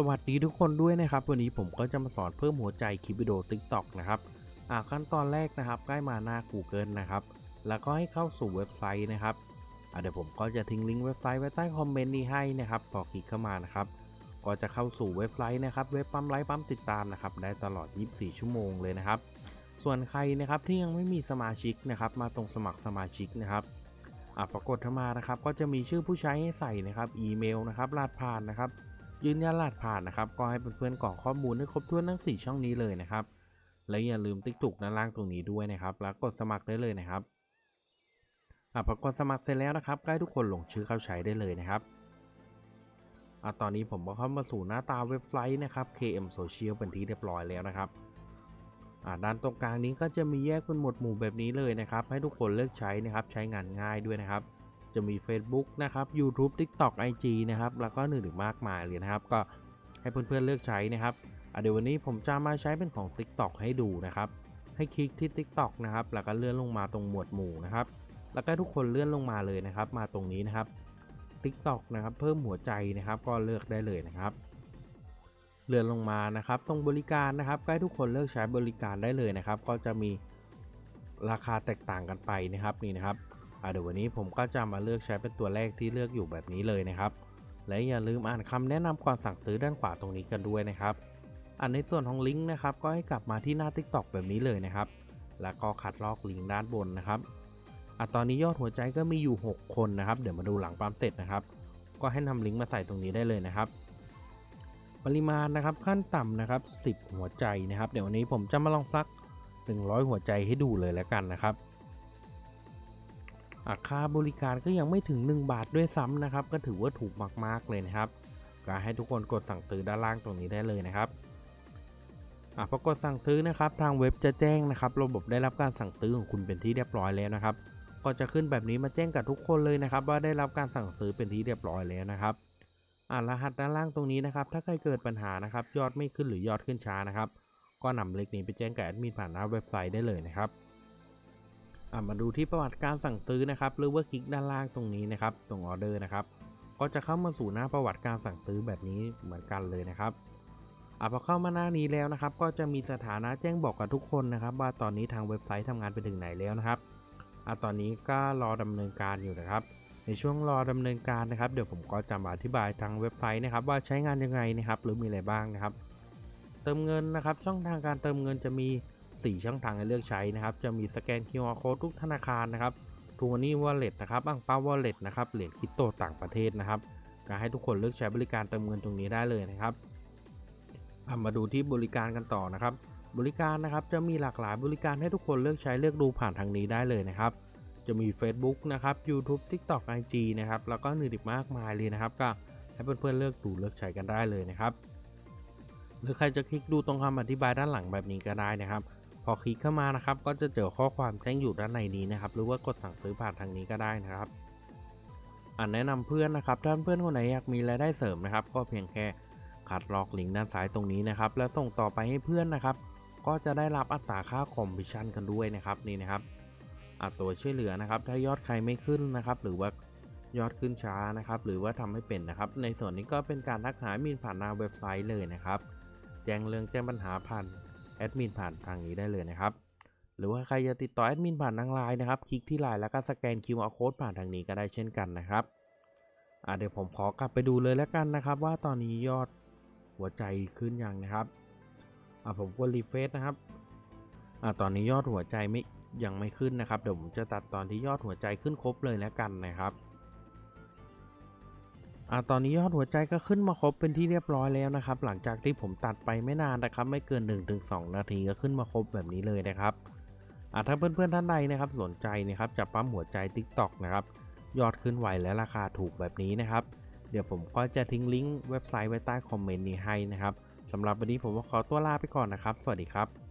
สวัสดีทุกคนด้วยนะครับ วันนี้ผมก็จะมาสอนเพิ่มหัวใจคลิปวิดีโอ TikTok นะครับอ่าขั้นตอนแรกนะครับใกล้มาหน้า Google นะครับ แล้วก็ให้เข้าสู่เว็บไซต์นะครับอ่าเดี๋ยวผมก็จะทิ้งลิงก์เว็บไซต์ไว้ใต้คอมเมนต์นี้ให้นะครับพอคลิกเข้ามานะครับ ก็จะเข้าสู่เว็บไซต์นะครับ เว็บปั๊มไลค์ปั๊มติดตามนะครับ ได้ตลอด 24 ชั่วโมงเลยนะครับ ส่วนใครนะครับที่ยังไม่มีสมาชิกนะครับ มาตรงสมัครสมาชิกนะครับอ่าปรากฏเข้ามานะครับ ก็จะมีชื่อผู้ใช้ให้ใส่นะครับ อีเมลนะครับ รหัสผ่านนะครับ ยืนยันรหัสผ่านนะครับ ก็ให้เพื่อนๆกรอกข้อมูลให้ครบถ้วนทั้ง 4 ช่องนี้เลยนะครับ และอย่าลืมติ๊กตุกด้านล่างตรงนี้ด้วยนะครับ แล้วกดสมัครได้เลยนะครับอะพอกดสมัครเสร็จแล้วนะครับใกล้ทุกคนลงชื่อเข้าใช้ได้เลยนะครับอะตอนนี้ผมก็เข้ามาสู่หน้าตาเว็บไซต์นะครับ KM Social เป็นที่เรียบร้อยแล้วนะครับอะด้านตรงกลางนี้ก็จะมีแยกเป็นหมวดหมู่แบบนี้เลยนะครับ ให้ทุกคนเลือกใช้นะครับ ใช้งานง่ายด้วยนะครับ จะมี Facebook นะครับ YouTube TikTok IG นะครับ แล้วก็อื่นๆมากมายเลยนะครับ ก็ให้เพื่อนๆเลือกใช้นะครับเดี๋ยววันนี้ผมจะมาใช้เป็นของ TikTok ให้ดูนะครับ ให้คลิกที่ TikTok นะครับ แล้วก็เลื่อนลงมาตรงหมวดหมู่นะครับ แล้วก็ทุกคนเลื่อนลงมาเลยนะครับ มาตรงนี้นะครับ TikTok นะครับ เพิ่มหัวใจนะครับ ก็เลือกได้เลยนะครับ เลื่อนลงมานะครับ ตรงบริการนะครับใก็ให้ทุกคนเลือกใช้บริการได้เลยนะครับ ก็จะมีราคาแตกต่างกันไปนะครับนี่นะครับ เดี๋ยววันนี้ผมก็จะมาเลือกใช้เป็นตัวแรกที่เลือกอยู่แบบนี้เลยนะครับ และอย่าลืมอ่านคำแนะนำก่อนสั่งซื้อด้านขวาตรงนี้กันด้วยนะครับ อันในส่วนของลิงก์นะครับก็ให้กลับมาที่หน้า TikTok แบบนี้เลยนะครับ แล้วก็คัดลอกลิงก์ด้านบนนะครับอะตอนนี้ยอดหัวใจก็มีอยู่ 6 คนนะครับ เดี๋ยวมาดูหลังปั๊มเสร็จนะครับ ก็ให้นำลิงก์มาใส่ตรงนี้ได้เลยนะครับ ปริมาณนะครับขั้นต่ำนะครับ 10 หัวใจนะครับ เดี๋ยววันนี้ผมจะมาลองซัก 100 หัวใจให้ดูเลยแล้วกันนะครับ ค่าบริการก็ยังไม่ถึง 1 บาทด้วยซ้ำนะครับ ก็ถือว่าถูกมากๆเลยนะครับก็ให้ทุกคนกดสั่งซื้อด้านล่างตรงนี้ได้เลยนะครับอะพอกดสั่งซื้อนะครับ ทางเว็บจะแจ้งนะครับ ระบบได้รับการสั่งซื้อของคุณเป็นที่เรียบร้อยแล้วนะครับ ก็จะขึ้นแบบนี้มาแจ้งกับทุกคนเลยนะครับ ว่าได้รับการสั่งซื้อเป็นที่เรียบร้อยแล้วนะครับอ่ารหัสด้านล่างตรงนี้นะครับ ถ้าใครเกิดปัญหานะครับ ยอดไม่ขึ้นหรือยอดขึ้นช้านะครับ ก็นำเลขนี้ไปแจ้งกับแอดมินผ่านหน้าเว็บไซต์ได้เลยนะครับ มาดูที่ประวัติการสั่งซื้อนะครับหรือว่าคลิกด้านล่างตรงนี้นะครับตรงออเดอร์นะครับก็จะเข้ามาสู่หน้าประวัติการสั่งซื้อแบบนี้เหมือนกันเลยนะครับอ่าพอเข้ามาหน้านี้แล้วนะครับ ก็จะมีสถานะแจ้งบอกกับทุกคนนะครับ ว่าตอนนี้ทางเว็บไซต์ทำงานไปถึงไหนแล้วนะครับอ่าตอนนี้ก็รอดำเนินการอยู่นะครับ ในช่วงรอดำเนินการนะครับ เดี๋ยวผมก็จะมาอธิบายทางเว็บไซต์นะครับ ว่าใช้งานยังไงนะครับ หรือมีอะไรบ้างนะครับ เติมเงินนะครับ ช่องทางการเติมเงินจะมี 4 ช่องทางให้เลือกใช้นะครับ จะมีสแกน QR code ทุกธนาคารนะครับทูมันนี่วอลเล็ตนะครับอังเปาวอลเล็ตนะครับเหรียญคริปโตต่างประเทศนะครับก็ให้ทุกคนเลือกใช้บริการเติมเงินตรงนี้ได้เลยนะครับมาดูที่บริการกันต่อนะครับ บริการนะครับจะมีหลากหลายบริการให้ทุกคนเลือกใช้เลือกดูผ่านทางนี้ได้เลยนะครับ จะมี Facebook นะครับ YouTube TikTok IG นะครับแล้วก็อื่นอีกมากมายเลยนะครับ ก็ให้เพื่อนๆเลือกดูเลือกใช้กันได้เลยนะครับ หรือใครจะคลิกดูตรงคำอธิบายด้านหลังแบบนี้ก็ได้นะครับ พอคลิกเข้ามานะครับก็จะเจอข้อความแจ้งอยู่ด้านในนี้นะครับ หรือว่ากดสั่งซื้อผ่านทางนี้ก็ได้นะครับอันแนะนำเพื่อนนะครับถ้าเพื่อนคนไหนอยากมีรายได้เสริมนะครับ ก็เพียงแค่คัดลอกลิงก์ด้านซ้ายตรงนี้นะครับ แล้วส่งต่อไปให้เพื่อนนะครับ ก็จะได้รับอัตราค่าคอมมิชชั่นกันด้วยนะครับนี่นะครับอัตัวช่วยเหลือนะครับ ถ้ายอดใครไม่ขึ้นนะครับ หรือว่ายอดขึ้นช้านะครับ หรือว่าทำไม่เป็นนะครับ ในส่วนนี้ก็เป็นการทักหามินผ่านหน้าเว็บไซต์เลยนะครับ แจ้งเรื่องแจ้งปัญหาผ่าน แอดมินผ่านทางนี้ได้เลยนะครับ หรือว่าใครจะติดต่อแอดมินผ่านทางไลน์นะครับ คลิกที่ไลน์แล้วก็สแกน QR code ผ่านทางนี้ก็ได้เช่นกันนะครับอ่าเดี๋ยวผมขอกลับไปดูเลยแล้วกันนะครับ ว่าตอนนี้ยอดหัวใจขึ้นยังนะครับอ่าผมกดรีเฟซนะครับอ่าตอนนี้ยอดหัวใจไม่ยังไม่ขึ้นนะครับ เดี๋ยวผมจะตัดตอนที่ยอดหัวใจขึ้นครบเลยแล้วกันนะครับ อ่าตอนนี้ยอดหัวใจก็ขึ้นมาครบเป็นที่เรียบร้อยแล้วนะครับ หลังจากที่ผมตัดไปไม่นานนะครับ ไม่เกิน 1-2 นาทีก็ขึ้นมาครบแบบนี้เลยนะครับอ่าถ้าเพื่อนๆท่านใดนะครับ สนใจนะครับจะปั๊มหัวใจ TikTok นะครับ ยอดขึ้นไวและราคาถูกแบบนี้นะครับ เดี๋ยวผมก็จะทิ้งลิงก์เว็บไซต์ไว้ใต้คอมเมนต์นี้ให้นะครับสำหรับวันนี้ผมก็ขอตัวลาไปก่อนนะครับ สวัสดีครับ